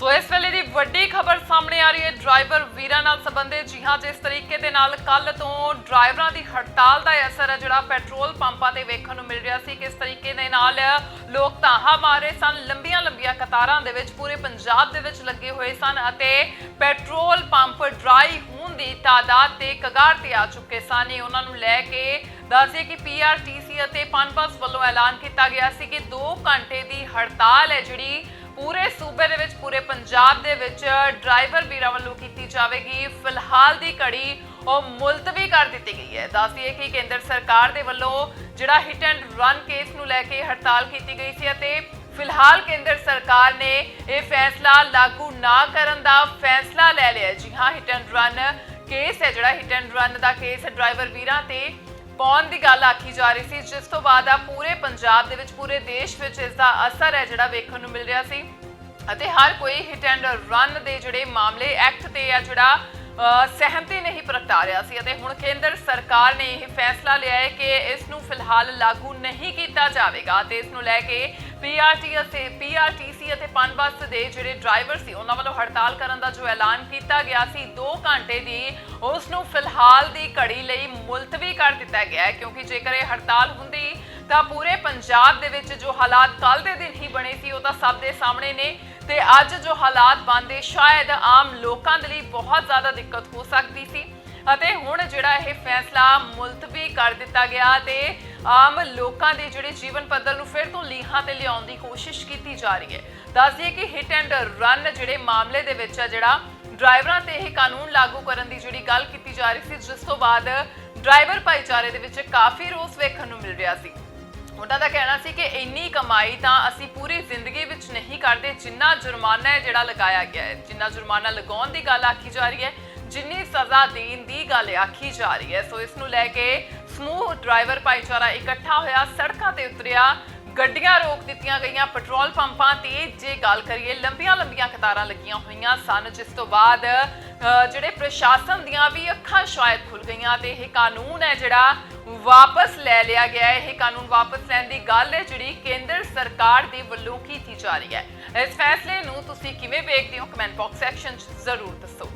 ਸੋ ਇਸ ਵੇਲੇ ਦੀ ਵੱਡੀ ਖਬਰ ਸਾਹਮਣੇ ਆ ਰਹੀ ਹੈ ਡਰਾਈਵਰ ਵੀਰਾਂ ਨਾਲ ਸੰਬੰਧਿਤ। ਜੀ ਹਾਂ, ਜਿਸ ਤਰੀਕੇ ਦੇ ਨਾਲ ਕੱਲ ਤੋਂ ਡਰਾਈਵਰਾਂ ਦੀ ਹੜਤਾਲ ਦਾ ਅਸਰ ਹੈ ਜਿਹੜਾ ਪੈਟਰੋਲ ਪੰਪਾਂ ਤੇ ਵੇਖਣ ਨੂੰ ਮਿਲ ਰਿਹਾ ਸੀ, ਕਿਸ ਤਰੀਕੇ ਦੇ ਨਾਲ ਲੋਕ ਧਾਹਾਂ ਮਾਰੇ ਸਨ, ਲੰਬੀਆਂ ਲੰਬੀਆਂ ਕਤਾਰਾਂ ਦੇ ਵਿੱਚ ਪੂਰੇ ਪੰਜਾਬ ਦੇ ਵਿੱਚ ਲੱਗੇ ਹੋਏ ਸਨ ਅਤੇ ਪੈਟਰੋਲ ਪੰਪ ਡਰਾਈ ਹੋਣ ਦੀ ਤਾਦਾਦ ਤੇ ਕਗਾਰ ਤੇ ਆ ਚੁੱਕੇ ਸਨ। ਇਹ ਉਹਨਾਂ ਨੂੰ ਲੈ ਕੇ ਦੱਸਦੇ ਕਿ ਪੀਆਰਟੀਸੀ ਅਤੇ ਪਨਬਸ ਵੱਲੋਂ ਐਲਾਨ ਕੀਤਾ ਗਿਆ ਸੀ ਕਿ 2 ਘੰਟੇ ਦੀ ਹੜਤਾਲ ਹੈ ਜਿਹੜੀ ਪੂਰੇ ਸੂਬੇ ਦੇ ਵਿੱਚ ਪੂਰੇ ਪੰਜਾਬ ਦੇ ਵਿੱਚ ਡਰਾਈਵਰ ਵੀਰਾਂ ਵੱਲੋਂ ਕੀਤੀ ਜਾਵੇਗੀ। ਫਿਲਹਾਲ ਦੀ ਘੜੀ ਉਹ ਮੁਲਤਵੀ ਕਰ ਦਿੱਤੀ ਗਈ ਹੈ। ਦੱਸਦੀਏ ਕਿ ਕੇਂਦਰ ਸਰਕਾਰ ਦੇ ਵੱਲੋਂ ਜਿਹੜਾ ਹਿਟ ਐਂਡ ਰਨ ਕੇਸ ਨੂੰ ਲੈ ਕੇ ਹੜਤਾਲ ਕੀਤੀ ਗਈ ਸੀ ਅਤੇ ਫਿਲਹਾਲ ਕੇਂਦਰ ਸਰਕਾਰ ਨੇ ਇਹ ਫੈਸਲਾ ਲਾਗੂ ਨਾ ਕਰਨ ਦਾ ਫੈਸਲਾ ਲੈ ਲਿਆ ਜੀ ਹਾਂ ਹਿਟ ਐਂਡ ਰਨ ਕੇਸ ਹੈ ਜਿਹੜਾ ਹਿਟ ਐਂਡ ਰਨ ਦਾ ਕੇਸ ਡਰਾਈਵਰ ਵੀਰਾਂ ਤੇ ਪਾਉਣ ਦੀ ਗੱਲ ਆਖੀ ਜਾ ਰਹੀ ਸੀ। ਜਿਸ ਤੋਂ ਬਾਅਦ ਆ ਪੂਰੇ ਪੰਜਾਬ ਦੇ ਵਿੱਚ, ਪੂਰੇ ਦੇਸ਼ ਵਿੱਚ ਇਸ ਦਾ ਅਸਰ ਹੈ ਜਿਹੜਾ ਵੇਖਣ ਨੂੰ ਮਿਲ ਰਿਹਾ ਸੀ। ਅਤੇ ਹਰ ਕੋਈ ਹਿਟ ਐਂਡ ਰਨ ਦੇ ਜਿਹੜੇ ਮਾਮਲੇ ਐਕਟ ਤੇ ਆ ਜਿਹੜਾ ਸਹਿਮਤੀ ਨਹੀਂ ਪ੍ਰਗਟਾ ਰਿਹਾ ਸੀ ਅਤੇ ਹੁਣ ਕੇਂਦਰ ਸਰਕਾਰ ਨੇ ਇਹ ਫੈਸਲਾ ਲਿਆ ਹੈ ਕਿ ਇਸ ਨੂੰ ਫਿਲਹਾਲ ਲਾਗੂ ਨਹੀਂ ਕੀਤਾ ਜਾਵੇਗਾ ਤੇ ਇਸ ਨੂੰ ਲੈ ਕੇ ਪੀਆਰਟੀ ਅਤੇ ਪੀਆਰਟੀਸੀ ਅਤੇ ਪਨਬਸ ਦੇ ਜਿਹੜੇ ਡਰਾਈਵਰ ਸੀ, ਉਹਨਾਂ ਵੱਲੋਂ ਹੜਤਾਲ ਕਰਨ ਦਾ ਜੋ ਐਲਾਨ ਕੀਤਾ ਗਿਆ ਸੀ 2 ਘੰਟੇ ਦੀ ਉਸ ਨੂੰ ਫਿਲਹਾਲ ਦੀ ਘੜੀ ਲਈ ਮੁਲਤਵੀ ਕਰ ਦਿੱਤਾ ਗਿਆ ਹੈ ਕਿਉਂਕਿ ਜੇਕਰ ਇਹ ਹੜਤਾਲ ਹੁੰਦੀ ਤਾਂ ਪੂਰੇ ਪੰਜਾਬ ਦੇ ਵਿੱਚ ਜੋ ਹਾਲਾਤ ਕੱਲ ਦੇ ਦਿਨ ਹੀ ਬਣੇ ਸੀ, ਉਹ ਤਾਂ ਸਭ ਦੇ ਸਾਹਮਣੇ ਨੇ। ਤੇ ਅੱਜ ਜੋ ਹਾਲਾਤ ਬਣਦੇ, ਸ਼ਾਇਦ ਆਮ ਲੋਕਾਂ ਦੇ ਲਈ ਬਹੁਤ ਜ਼ਿਆਦਾ ਦਿੱਕਤ ਹੋ ਸਕਦੀ ਸੀ। ਅਤੇ ਹੁਣ ਜਿਹੜਾ ਇਹ ਫੈਸਲਾ ਮੁਲਤਵੀ ਕਰ ਦਿੱਤਾ ਗਿਆ ਤੇ ਆਮ ਲੋਕਾਂ ਦੇ ਜਿਹੜੇ ਜੀਵਨ ਪੱਧਰ ਨੂੰ ਫਿਰ ਤੋਂ ਲੀਹਾਂ ਤੇ ਲਿਆਉਣ ਦੀ ਕੋਸ਼ਿਸ਼ ਕੀਤੀ ਜਾ ਰਹੀ ਹੈ। ਦੱਸ ਦਈਏ ਕਿ ਹਿੱਟ ਐਂਡ ਰਨ ਜਿਹੜੇ ਮਾਮਲੇ ਦੇ ਵਿੱਚ ਆ, ਜਿਹੜਾ ਡਰਾਈਵਰਾਂ ਤੇ ਇਹ ਕਾਨੂੰਨ ਲਾਗੂ ਕਰਨ ਦੀ ਜਿਹੜੀ ਗੱਲ ਕੀਤੀ ਜਾ ਰਹੀ ਸੀ, ਜਿਸ ਤੋਂ ਬਾਅਦ ਡਰਾਈਵਰ ਭਾਈਚਾਰੇ ਦੇ ਵਿੱਚ ਕਾਫੀ ਰੋਸ ਵੇਖਣ ਨੂੰ ਮਿਲ ਰਿਹਾ ਸੀ। ਉਹਨਾਂ ਦਾ ਕਹਿਣਾ ਸੀ ਕਿ ਇੰਨੀ ਕਮਾਈ ਤਾਂ ਅਸੀਂ ਪੂਰੀ ਜ਼ਿੰਦਗੀ ਵਿੱਚ ਨਹੀਂ ਕਰਦੇ, ਜਿੰਨਾ ਜੁਰਮਾਨਾ ਹੈ ਜਿਹੜਾ ਲਗਾਇਆ ਗਿਆ ਹੈ, ਜਿੰਨਾ ਜੁਰਮਾਨਾ ਲਗਾਉਣ ਦੀ ਗੱਲ ਆਖੀ ਜਾ ਰਹੀ ਹੈ, ਜਿੰਨੀ ਸਜ਼ਾ ਦੇਣ ਦੀ ਗੱਲ ਆਖੀ ਜਾ ਰਹੀ ਹੈ। ਸੋ ਇਸ ਨੂੰ ਲੈ ਕੇ ਸਮੂਹ ਡਰਾਈਵਰ ਭਾਈਚਾਰਾ ਇਕੱਠਾ ਹੋਇਆ, ਸੜਕਾਂ ਤੇ ਉਤਰਿਆ। ਗੱਡੀਆਂ ਰੋਕ ਦਿੱਤੀਆਂ ਗਈਆਂ, ਪੈਟਰੋਲ ਪੰਪਾਂ ਤੇ ਜੇ ਗੱਲ ਕਰੀਏ, ਲੰਬੀਆਂ ਲੰਬੀਆਂ ਕਤਾਰਾਂ ਲੱਗੀਆਂ ਹੋਈਆਂ ਸਨ, ਜਿਸ ਤੋਂ ਬਾਅਦ ਜਿਹੜੇ ਪ੍ਰਸ਼ਾਸਨ ਦੀਆਂ ਵੀ ਅੱਖਾਂ ਸ਼ਾਇਦ ਖੁੱਲ ਗਈਆਂ ਤੇ ਇਹ ਕਾਨੂੰਨ ਹੈ ਜਿਹੜਾ ਵਾਪਸ ਲੈ ਲਿਆ ਗਿਆ ਹੈ। ਇਹ ਕਾਨੂੰਨ ਵਾਪਸ ਲੈਣ ਦੀ ਗੱਲ ਹੈ ਜਿਹੜੀ ਕੇਂਦਰ ਸਰਕਾਰ ਦੇ ਵੱਲੋਂ ਕੀਤੀ ਜਾ ਰਹੀ ਹੈ। ਇਸ ਫੈਸਲੇ ਨੂੰ ਤੁਸੀਂ ਕਿਵੇਂ ਵੇਖਦੇ ਹੋ? ਕਮੈਂਟ ਬਾਕਸ ਸੈਕਸ਼ਨ 'ਚ ਜ਼ਰੂਰ ਦੱਸੋ।